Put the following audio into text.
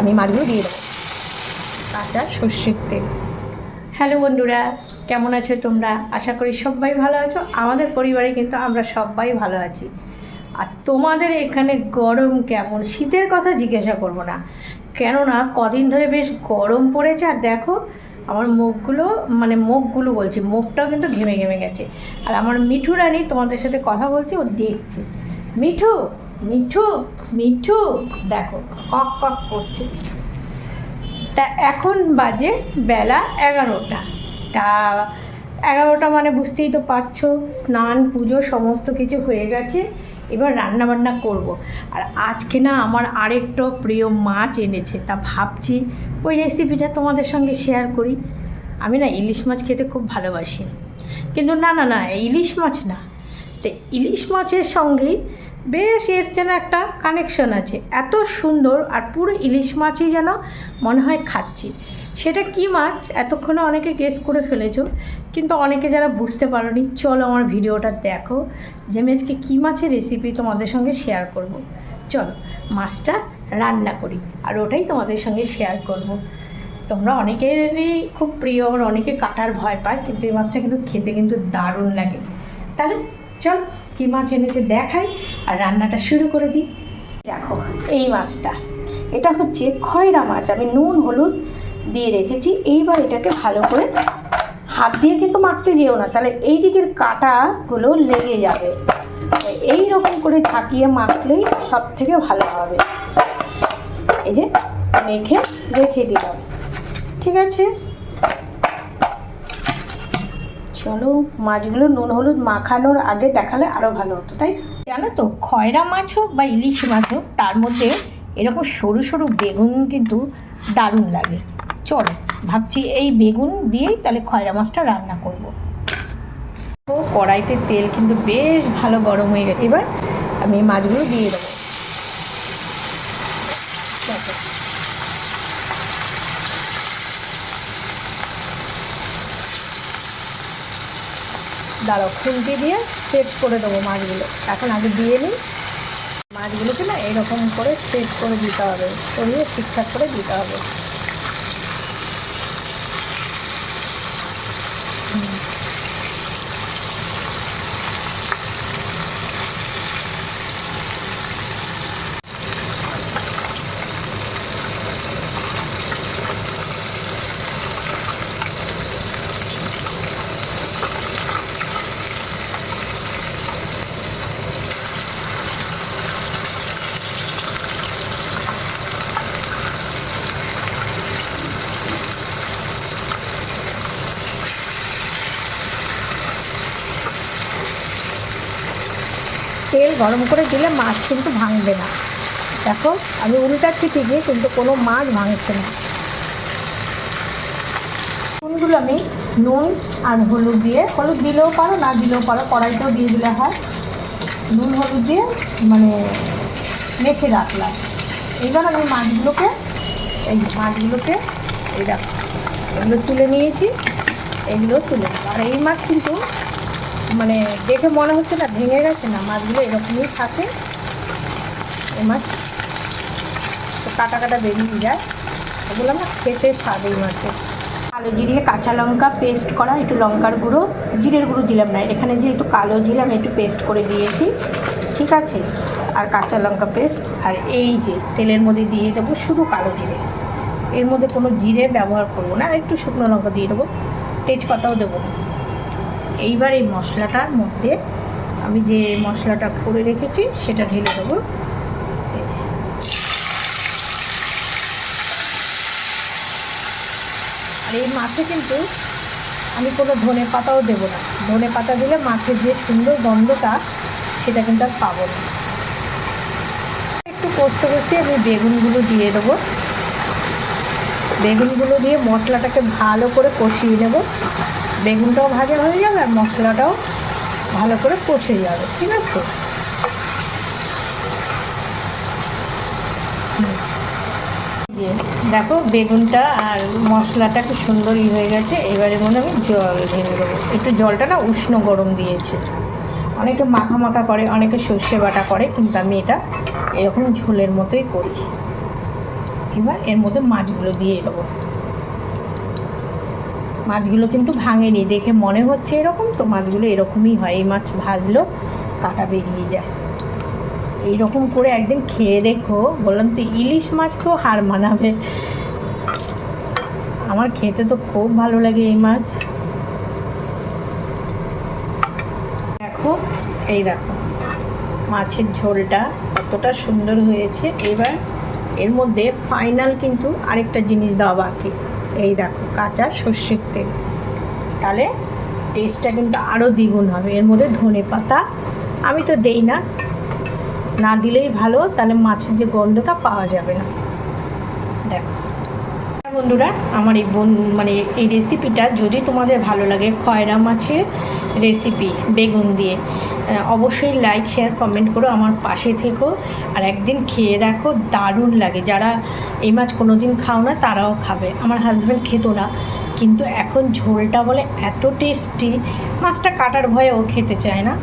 আমি মাছগুলো দিয়ে দেবো। কাঁচা সর্ষের তেল। হ্যালো বন্ধুরা, কেমন আছো তোমরা? আশা করি সবাই ভালো আছো। আমাদের পরিবারে কিন্তু আমরা সবাই ভালো আছি। আর তোমাদের এখানে গরম কেমন? শীতের কথা জিজ্ঞাসা করব না। কেননা কদিন ধরে বেশ গরম পড়েছে। আর দেখো, আমার মুখগুলো মানে মুখগুলো বলছি, মুখটাও কিন্তু ঘেমে ঘেমে গেছে। আর আমার মিঠু রানী তোমাদের সাথে কথা বলছে, ও দেখছে। মিঠু মিঠু মিঠু, দেখো, কক কক করছে। তা এখন বাজে বেলা এগারোটা। তা এগারোটা মানে বুঝতেই তো পারছ, স্নান, পুজো, সমস্ত কিছু হয়ে গেছে, এবার রান্না বান্না করব। আর আজকে না আমার আরেকটা প্রিয় মাছ এনেছে, তা ভাবছি ওই রেসিপিটা তোমাদের সঙ্গে শেয়ার করি। আমি না ইলিশ মাছ খেতে খুব ভালোবাসি। কিন্তু না না না, ইলিশ মাছ না। তো ইলিশ মাছের সঙ্গেই বেশ এর যেন একটা কানেকশন আছে এত সুন্দর আর পুরো ইলিশ মাছই যেন মনে হয় খাচ্ছি সেটা কি মাছ এতক্ষণে অনেকে গেস করে ফেলেছো, কিন্তু অনেকে যারা বুঝতে পারোনি, চলো আমার ভিডিওটা দেখো যে আমি আজকে কী মাছের রেসিপি তোমাদের সঙ্গে শেয়ার করব। চলো, মাছটা রান্না করি আর ওটাই তোমাদের সঙ্গে শেয়ার করব। তোমরা অনেকেরই খুব প্রিয় আর অনেকে কাটার ভয় পায়, কিন্তু এই মাছটা কিন্তু খেতে কিন্তু দারুণ লাগে তাহলে চল কী মাছ এনেছে দেখাই আর রান্নাটা শুরু করে দিই। দেখো, এই মাছটা, এটা হচ্ছে খয়রা মাছ। আমি নুন, হলুদ দিয়ে রেখেছি। এইবার এটাকে ভালো করে হাত দিয়ে কিন্তু মাখতে যেও না, তাহলে এই দিকের কাঁটাগুলো লেগে যাবে। এই রকম করে ঝাঁকিয়ে মাখলেই সব থেকে ভালো হবে। এই যে, মেখে রেখে দিলাম। ঠিক আছে? চলো, মাছগুলো নুন, হলুদ মাখানোর আগে দেখালে আরও ভালো হতো, তাই? জানো তো, খয়রা মাছ হোক বা ইলিশ মাছ হোক, তার মধ্যে এরকম সরু সরু বেগুন কিন্তু দারুণ লাগে। চলো, ভাবছি এই বেগুন দিয়েই তাহলে খয়রা মাছটা রান্না করব। কড়াইতে তেল কিন্তু বেশ ভালো গরম হয়ে গেছে। এবার আমি মাছগুলো দিয়ে দেবো দেখো দাঁড়াও, খুন্তি দিয়ে সেট করে দেবো মাছগুলো। এখন আগে দিয়ে নিই। মাছগুলোকে না এরকম করে সেট করে দিতে হবে, সরিয়ে ঠিকঠাক করে দিতে হবে। তেল গরম করে দিলে মাছ কিন্তু ভাঙবে না। দেখো, আমি উল্টাচ্ছি ঠিকই, কিন্তু কোনো মাছ ভাঙছে না। নুনগুলো আমি নুন আর হলুদ দিয়ে, হলুদ দিলেও পারো, না দিলেও পারো কড়াইটাও দিয়ে দিলে হয়। নুন, হলুদ দিয়ে মানে মেখে রাখলাম। এইবার আমি মাছগুলোকে, এই মাছগুলোকে এই দেখো, এগুলো তুলে নিয়েছি, এগুলো তুলে আর এই মাছ কিন্তু মানে দেখে মনে হচ্ছে না, ভেঙে গেছে না, মাছগুলো এরকমই থাকে। এই মাছ তো কাটা কাটা বেরিয়ে যায়। ওগুলো না খেতে স্বাদ এই মাছের কালো জিরে, কাঁচা লঙ্কা পেস্ট করা, একটু লঙ্কার গুঁড়ো, জিরের গুঁড়ো দিলাম না, এখানে যে একটু কালো জিরে আমি একটু পেস্ট করে দিয়েছি, ঠিক আছে? আর কাঁচা লঙ্কা পেস্ট আর এই যে তেলের মধ্যে দিয়ে দেবো শুধু কালো জিরে। এর মধ্যে কোনো জিরে ব্যবহার করব না, আর একটু শুকনো লঙ্কা দিয়ে দেবো, তেজপাতাও দেবো। এইবার এই মশলাটার মধ্যে আমি যে মশলাটা করে রেখেছি, সেটা ঢেলে দেবো। আর এই মাছে কিন্তু আমি কোনো ধনে পাতাও দেবো না। ধনে পাতা দিলে মাছের যে সুন্দর গন্ধটা, সেটা কিন্তু আর পাবো না। একটু কষতে কষতে আমি বেগুনগুলো দিয়ে দেবো। বেগুনগুলো দিয়ে মশলাটাকে ভালো করে কষিয়ে নেব। বেগুনটাও ভাজা হয়ে যাবে আর মশলাটাও ভালো করে কষে যাবে, ঠিক আছে। যে দেখো বেগুনটা আর মশলাটা খুব সুন্দরই হয়ে গেছে, এবারে মনে আমি জল ঢেলে দেবো। একটু জলটা না উষ্ণ গরম দিয়েছে। অনেকে মাখা মাখা করে, অনেকে সর্ষে বাটা করে, কিন্তু আমি এটা এরকম ঝোলের মতোই করি। এবার এর মধ্যে মাছগুলো দিয়ে দেবো। মাছগুলো কিন্তু ভাঙেনি। দেখে মনে হচ্ছে এরকম, তো মাছগুলো এরকমই হয়। এই মাছ ভাজলো, কাটা বেরিয়ে যায়। এইরকম করে একদিন খেয়ে দেখো, বললাম তো ইলিশ মাছকেও হার মানাবে। আমার খেতে তো খুব ভালো লাগে এই মাছ। দেখো, এই দেখো, মাছের ঝোলটা কতটা সুন্দর হয়েছে। এবার এর মধ্যে ফাইনাল কিন্তু আরেকটা জিনিস দেওয়া বাকি। এই দেখো কাঁচা সর্ষের তেল। তাহলে টেস্টটা কিন্তু আরও দ্বিগুণ হবে। এর মধ্যে ধনে পাতা আমি তো দেই না। না দিলেই ভালো, তাহলে মাছের যে গন্ধটা পাওয়া যাবে না। বন্ধুরা, আমার এই বন মানে এই রেসিপিটা যদি তোমাদের ভালো লাগে, খয়রা মাছের রেসিপি বেগুন দিয়ে অবশ্যই লাইক শেয়ার কমেন্ট করো, আমার পাশে থেকো। আর একদিন খেয়ে দেখো, দারুণ লাগে। যারা এই মাছ কোনো দিন খাও না, তারাও খাবে। আমার হাজব্যান্ড খেত না, কিন্তু এখন ঝোলটা বলে এত টেস্টি মাছটা কাটার ভয়ে ও খেতে চায় না।